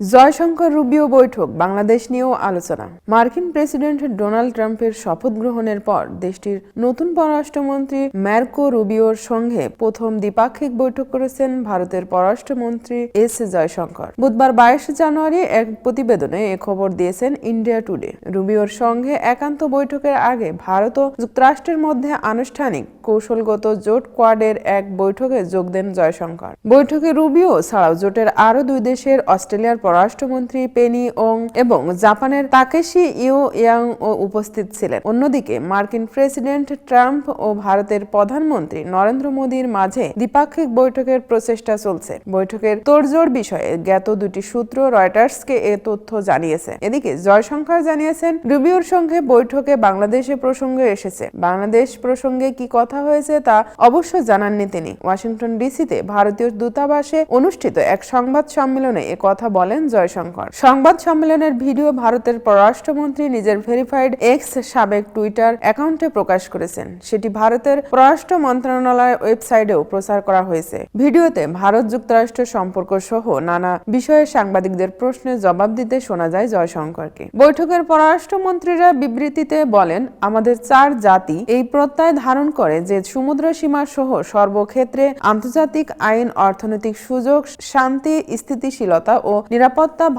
Jaishankar Rubio বৈঠক, বাংলাদেশ নিয়েও আলোচনা। মার্কিন প্রেসিডেন্ট ডোনাল্ড ট্রাম্পের শপথ গ্রহণের পর দেশটির নতুন পররাষ্ট্রমন্ত্রী ম্যার্কো রুবিওর সঙ্গে প্রথম দ্বিপাক্ষিক বৈঠক করেছেন ভারতের পররাষ্ট্রমন্ত্রী এস জয়শঙ্কর। বুধবার বাইশে জানুয়ারি এক প্রতিবেদনে এ খবর দিয়েছেন ইন্ডিয়া টুডে। রুবিওর সঙ্গে একান্ত বৈঠকের আগে ভারত ও যুক্তরাষ্ট্রের মধ্যে আনুষ্ঠানিক কৌশলগত জোট কোয়াডের এক বৈঠকে যোগ দেন জয়শঙ্কর। বৈঠকে রুবিও ছাড়াও জোটের আরও দুই দেশের অস্ট্রেলিয়ার পররাষ্ট্রমন্ত্রী পেনি ওং এবং জাপানের তাকেশি ইউ ইয়াং ও উপস্থিত ছিলেন। অন্যদিকে মার্কিন প্রেসিডেন্ট ট্রাম্প ও ভারতের প্রধানমন্ত্রী নরেন্দ্র মোদীর মাঝে দ্বিপাক্ষিক বৈঠকের প্রচেষ্টা চলছে। বৈঠকের তোড়জোড় বিষয়ে জ্ঞাত দুটি সূত্র রয়টার্সকে এ তথ্য জানিয়েছে। এদিকে জয়শঙ্কর জানিয়েছেন রুবিওর সঙ্গে বৈঠকে বাংলাদেশে প্রসঙ্গে এসেছে। বাংলাদেশ প্রসঙ্গে কি কথা হয়েছে তা অবশ্য জানাননি তিনি। ওয়াশিংটন ডিসিতে ভারতীয় দূতাবাসে অনুষ্ঠিত এক সংবাদ সম্মেলনে কথা বলেন জয়শঙ্কর। সংবাদ সম্মেলনের ভিডিও ভারতের পররাষ্ট্রমন্ত্রী নিজের ভেরিফাইড এক্স সাবেক টুইটার অ্যাকাউন্টে প্রকাশ করেছেন। সেটি ভারতের পররাষ্ট্র মন্ত্রণালয়ের ওয়েবসাইটেও প্রচার করা হয়েছে। ভিডিওতে ভারত যুক্তরাষ্ট্র সম্পর্ক সহ নানা বিষয়ে সাংবাদিকদের প্রশ্নের জবাব দিতে শোনা যায় জয়শঙ্করকে। বৈঠকের পররাষ্ট্রমন্ত্রীরা বিবৃতিতে বলেন, আমাদের চার জাতি এই প্রত্যয় ধারণ করে যে সমুদ্র সীমা সহ সর্বক্ষেত্রে আন্তর্জাতিক আইন, অর্থনৈতিক সুযোগ, শান্তি, স্থিতিশীলতা ও নিরাপত্তা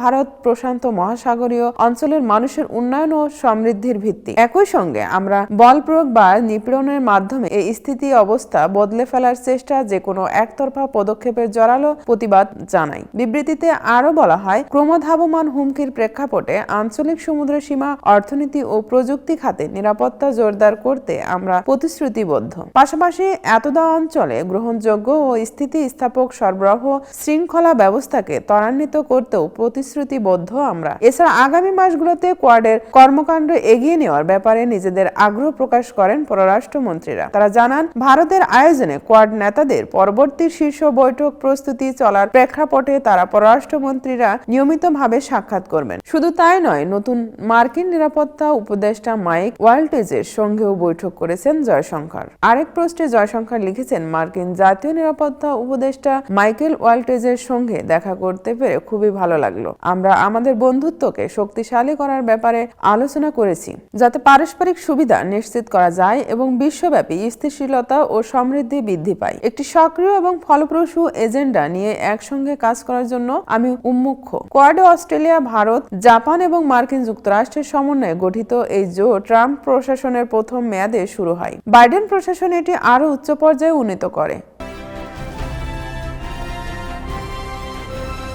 ভারত প্রশান্ত মহাসাগরীয় অঞ্চলের মানুষের উন্নয়ন ও সমৃদ্ধির ভিত্তি। একই সঙ্গে আমরা বল প্রয়োগ বা নিপীড়নের মাধ্যমে এই স্থিতি অবস্থা বদলে ফেলার চেষ্টা যে কোনো একতরফা পদক্ষেপের জোরালো প্রতিবাদ জানাই। বিবৃতিতে আরও বলা হয়, ক্রমধাবমান হুমকির প্রেক্ষাপটে আঞ্চলিক সমুদ্র সীমা, অর্থনীতি ও প্রযুক্তি খাতে নিরাপত্তা জোরদার করতে আমরা প্রতিশ্রুতিবদ্ধ। পাশাপাশি এতদা অঞ্চলে গ্রহণযোগ্য ও স্থিতিস্থাপক সরবরাহ শৃঙ্খলা ব্যবস্থাকে ত্বরান্বিত করতেও প্রতিশ্রুতিবদ্ধ আমরা। এছাড়া আগামী মাসগুলোতে কোয়াডের কর্মকাণ্ড এগিয়ে নেওয়ার ব্যাপারে নিজেদের আগ্রহ প্রকাশ করেন পররাষ্ট্রমন্ত্রীরা। তারা জানান, ভারতের আয়োজনে কোয়াড নেতাদের পরবর্তী শীর্ষ বৈঠক প্রস্তুতি চলার প্রেক্ষাপটে তারা পররাষ্ট্রমন্ত্রীরা নিয়মিতভাবে সাক্ষাৎ করবেন। শুধু তাই নয়, নতুন মার্কিন নিরাপত্তা উপদেষ্টা মাইক ওয়াল্টেজের সঙ্গেও বৈঠক করেছেন জয়শঙ্কর। আরেক প্রশ্নে জয়শঙ্কর লিখেছেন, মার্কিন জাতীয় নিরাপত্তা উপদেষ্টা মাইকেল ওয়াল্টেজের সঙ্গে দেখা করতে পেরে খুবই ভালো লাগল। আমরা আমাদের বন্ধুত্বকে শক্তিশালী করার ব্যাপারে আলোচনা করেছি, যাতে পারস্পরিক সুবিধা নিশ্চিত করা যায় এবং বিশ্বব্যাপী স্থিতিশীলতা ও সমৃদ্ধি বৃদ্ধি পায়। একটি সক্রিয় এবং ফলপ্রসূ এজেন্ডা নিয়ে একসঙ্গে কাজ করার জন্য আমি উন্মুখ কোয়াডে, অস্ট্রেলিয়া, ভারত, জাপান এবং মার্কিন যুক্তরাষ্ট্রের সমন্বয়ে গঠিত এই জোট ট্রাম্প প্রশাসনের প্রথম মেয়াদে শুরু হয়। বাইডেন প্রশাসন এটি আরও উচ্চ পর্যায়ে উন্নীত করে।